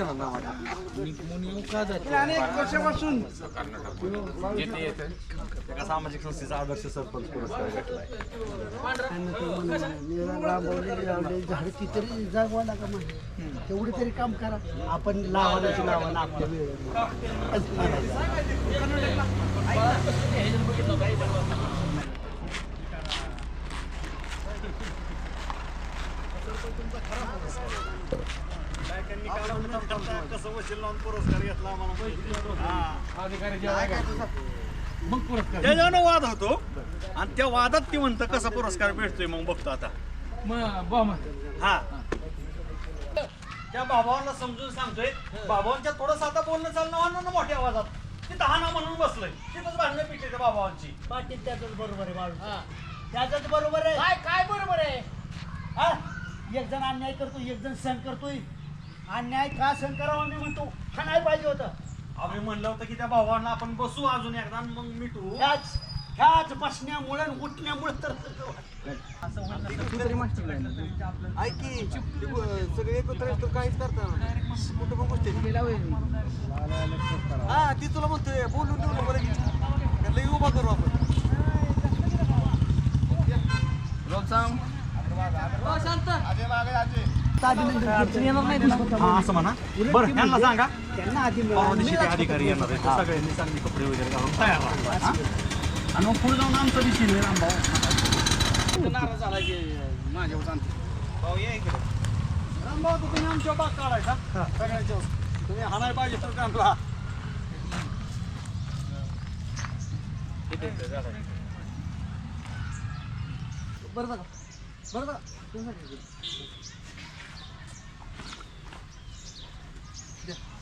आता अनेक वर्षापासून एका सामाजिक संस्थेचा आदर्श सरपंच पुरस्कार भेटलाय. झाड ती तरी जागवा लागा म्हणजे तेवढे तरी काम करा. आपण लावायची लावा आपल्या वेळेला असं म्हणायचं. त्याच्यानं वाद होतो आणि त्या वादात ती म्हणतं कसा पुरस्कार भेटतोय मग बघतो आता. हा. त्या बाबांना समजून सांगतोय बाबांच्या थोडंसं आता बोलणं चालणं ना मोठ्या आवाजात. तिथं हाना म्हणून बसलंय. तिथंच भांडणं पिटले त्या बाबांची. पाटील त्यातच बरोबर आहे बाळू त्यातच बरोबर आहे. काय काय बरोबर आहे? हा? एक जण अन्याय करतो एक जण सहन करतोय. अन्याय का सहन करावा मी म्हणतो? हा नाही पाहिजे होतं? आम्ही म्हणलं होतं की त्या भावांना आपण बसू अजून एकदा आणि मग मिटू. ह्याच ह्याच बसण्यामुळे आणि उठण्यामुळे तर ऐक की ते ब- सगळे एकत्र आहेत तर काहीच करता कुठं पण गोष्टी. हा ती तुला म्हणतोय बोलून देऊ नको लगेच. त्याला लई उभा करू आपण. हा असं म्हणा. बरं त्यांना सांगा. त्यांना आधी परवा दिवशी ते मिळालं. अधिकारी येणार आहेत. सगळ्यांनी चांगली कपडे वगैरे घालून तयार राहा हा? आणि मग पुढे जाऊन आमचं दिसेल रामभाऊ नाराज झाला की माझ्यावर सांगते भाऊ या इकडे. रामभाऊ तर तुम्ही आमच्या बाग काढायचा. सगळ्यांच्या तुम्ही हाणाय पाहिजे तर त्यांना बरं बघा. बरं बघा. तुमचं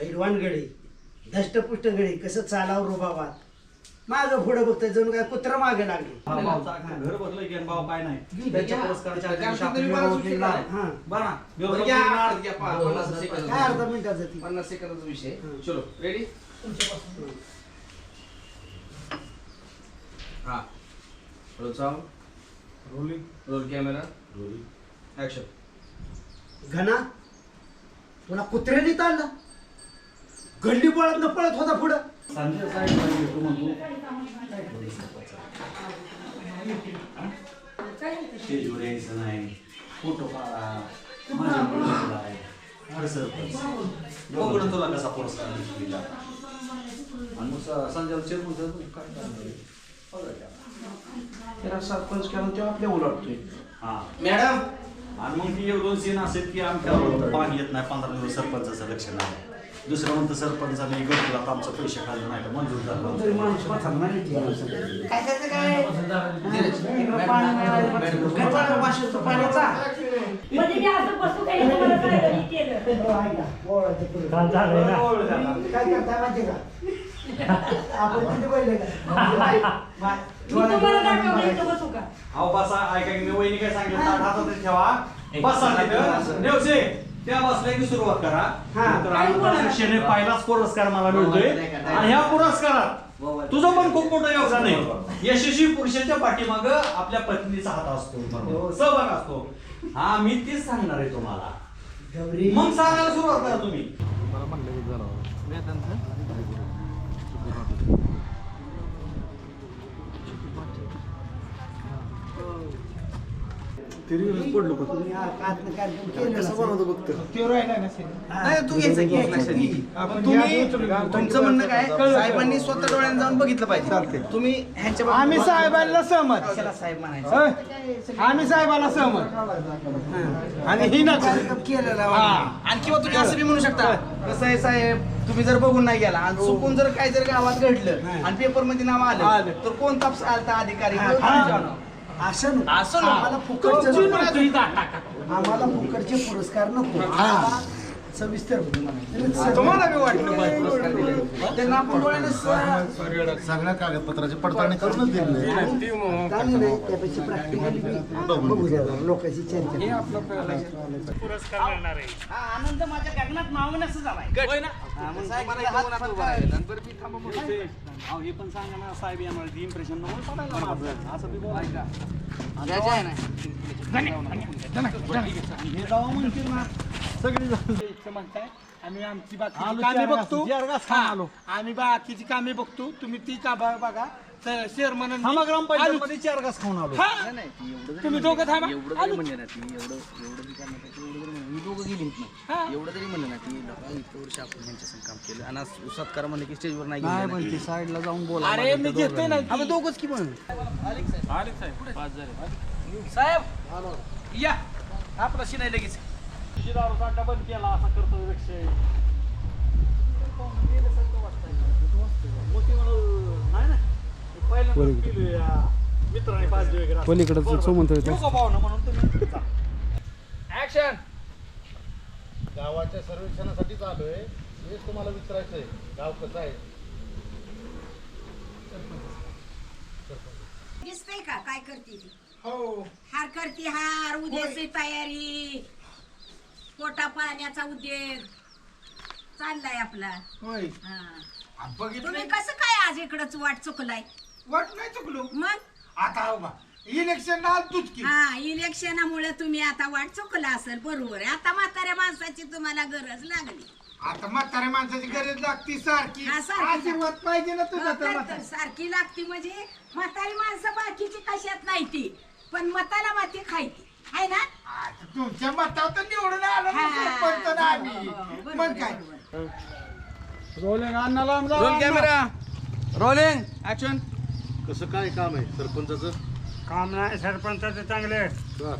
पैलवान गडी धष्टपुष्ट गडी कसं चालाव रुबाबात मागं पुढं बघतोय जणू काय कुत्र मागे लागले. घर बदलय की भाव काय नाही. त्यांच्या पुरस्काराच्या दिवशी आपण तुम्ही मला मिरवणूक सुट्टी निघणार. हा. बरं निघणार. पन्नास सेकंद. काय अर्धा मिनिटाचं ती? पन्नास सेकंदाचा विषय. चलो रेडी हा. Roll sound rolling roll camera rolling action घना तुला कुत्र्याने ताणलं? गल्ली पळत न पळत होता पुढं. संजय साहेब म्हणतो. स्टेजवर यायचं नाही. फोटो काढा. माझ्या मुलाला आहे. अरे सरपंच बघू ना तुला कसा पुरस्कार दिला आणि मग चेअरमन काय करणार. त्याला सरपंच केला तेव्हा आपल्या उलटतोय हा. मॅडम! आणि मग ती एक दोन सीन असेल की आमच्या पाणी येत नाही पंधरा दिवस सरपंचाचं लक्ष नाही. दुसरं म्हणतं सरपंचाने घरकुलात आमचं पैसे खाल्लं नाही तर मंजूर तरी झालं नाही म्हणजे असं बसू ऐका, मी तुम्हाला दाखवलं इथं बसू का? अहो बसा ऐका की मी वहिनी काय सांगितलं ठेवा बसा नेवसे. त्या बसल्या की सुरुवात करा. हा. तर पहिलाच पुरस्कार मला मिळतोय. आणि ह्या पुरस्कारात तुझं पण खूप मोठं योगदान आहे. यशस्वी पुरुषाच्या पाठीमाग आपल्या पत्नीचा हात असतो. सहभाग असतो. हा मी तेच सांगणार आहे तुम्हाला. मग सांगायला सुरुवात करा तुम्ही. तुम्ही हा कातनं कार्यक्रम केलेला कसं असेल. बनवतो बघतो हा. नाही तू घ्यायचं की लक्षात घे. तुम्ही तुमचं म्हणणं काय? साहेबांनी स्वतः डोळ्याने जाऊन बघितलं पाहिजे. तुम्ही ह्यांच्या बाबतीत- आम्ही साहेबांना सहमत. कशाला साहेब म्हणायचं? आम्ही साहेबाला सहमत. आणि ही ना केलेला आणि किंवा तुम्ही असं बी म्हणू शकता कसं आहे साहेब तुम्ही जर बघून नाही गेला आणि चुकून जर काय जर गावात घडलं आणि पेपरमध्ये नाव आलं तर कोण ताप आलता अधिकारी? नको. आम्हाला फुकटचे आम्हाला फुकटचे पुरस्कार नको. सविस्तर म्हणायचं. तुम्हाला बी वाटलं त्यांना आपण डोळ्याने सगळ्या कागदपत्राची पडताळणी करूनच दिली आहे, त्यापेक्षा प्रॅक्टिकली लोकांची चर्चा हा, आनंद माझ्या गगनात मावण्याचं झालाय. होय ना? हा, मी हे पण सांगा ना साहेब इम्प्रेशन म्हणून पडायला माझं. असं आहे ना. हे जावा म्हणतील ना. सगळी म्हणताय आम्ही आमची बाकीची कामे बघतो. हा, आम्ही बाकीची कामे बघतो. तुम्ही ती का बघा. बघा शेअरमन थांबा ग्रामपंचायत मध्ये चार घास खाऊन आलो. तुम्ही दोघं थांबा. एवढं जरी म्हणले ना ती एवढं एवढं बी करण्यापेक्षा एवढं जरी म्हणलं मी दोघं गेली नाही एवढं जरी म्हणलं ना ती लोकांनी इतकं वर्ष आपण यांच्या संग काम केलं आणि आज सत्कार म्हणलं की स्टेजवर नाही नाही गेलं पण ती. साईडला जाऊन बोला अरे मी घेतोय ना आम्ही दोघंच की म्हणून. साहेब! या. आपला शिनाई लगेच. दारू साठा बंद केला असा करतो रिक्षा. मोठी म्हणून नाही ना? पहिल्यांदाच केली या मित्राने पाच दिवस पलीकडचं सोमंत पाहुणं म्हणून तुम्ही जा. ऍक्शन गावाच्या सर्वेक्षणासाठीच आलोय हेच तुम्हाला विचारायचंय. गाव कसं आहे? दिसतंय का? काय करते ती? हार करते हार. उद्याची तयारी. पोटा पाण्याचा उद्योग चाललाय आपला. होय. हा. बघितलं तुम्ही कसं काय आज इकडंच वाट चुकलाय? वाट नाही चुकलो. मग? आता हो बा इलेक्शन की हा इलेक्शनामुळे तुम्ही आता वाट चुकला असेल बरोबर आहे. आता म्हाताऱ्या माणसाची तुम्हाला गरज लागली. आता म्हाताऱ्या माणसाची गरज लागती सारखी. हा, सारखी. आशीर्वाद पाहिजे ना तुझा हो, तर तर- म्हातारा. तर सारखी लागती म्हणजे म्हातारी माणसं बाकीची कशात नाही ती. पण मताला माती खायती आहे ना? आता तुमच्या मतावर तर निवडून आलो ना हा. सरपंच ना आम्ही. हो, हो, बरोबर, मग काय? बरोबर. रोल कॅमेरा रोलिंग ऍक्शन कसं काय काम आहे सरपंचाचं? काम नाही सरपंचाचं चांगलं बर.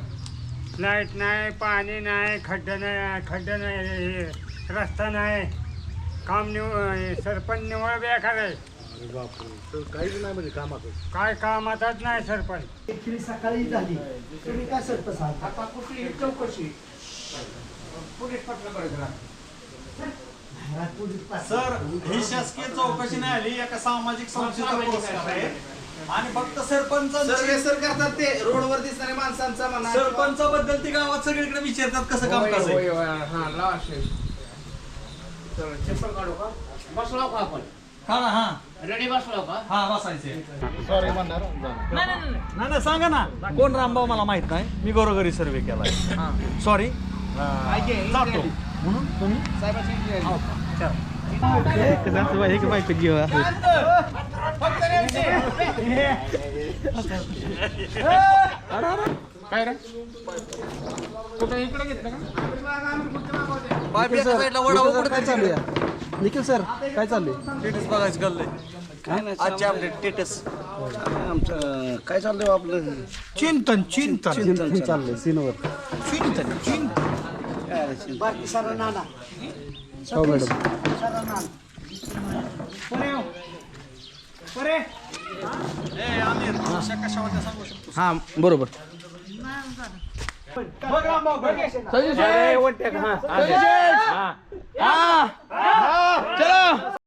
लाइट नाही पाणी नाही खड्डं नाही खड्डं नाही हे रस्ता नाही. काम निव सरपंच निवळ बेकार आहे. अरे बापरे. तर काहीच नाही म्हणजे कामाचं काय कामातच नाही सरपंच. एकरी सकाळी झाली. तुम्ही काय सरपंच आहात? आता कुठली चौकशी? पोलीस पाटला करायचं घरात पोलीस पाटील. सर ही शासकीय चौकशी नाही आली. एका सामाजिक संस्थेचा पुरस्कार आहे. आणि फक्त सरपंच सर्वे सर करतात ते. रोडवर दिसणाऱ्या माणसांचा म्हणा सरपंचाबद्दल ती गावात सगळीकडे विचारतात कसं काम कसं आहे. हा लावा शेष. चला, चप्पल काढू का? बसलो का आपण. हा ना हा. रेडी बसलो का हा बसायचे सॉरी म्हणणार जाणार. नाही नाही सांगा ना. कोण रामभाऊ मला माहीत नाही? मी घरोघरी सर्वे केलाय. सॉरी जातो. म्हणून तुम्ही? निखिल सर काय चाललंय? टेटस बघायचं गल्लय आजचे अपडेट टेटस आमचं काय चाललंय हो आपलं? चिंतन चिंतन. चाललंय. सीनवर चिंतन चिंतन. बाकी सारा नाना. हो मॅडम. सारा नाना. हा. बरोबर. 아! 아! 아!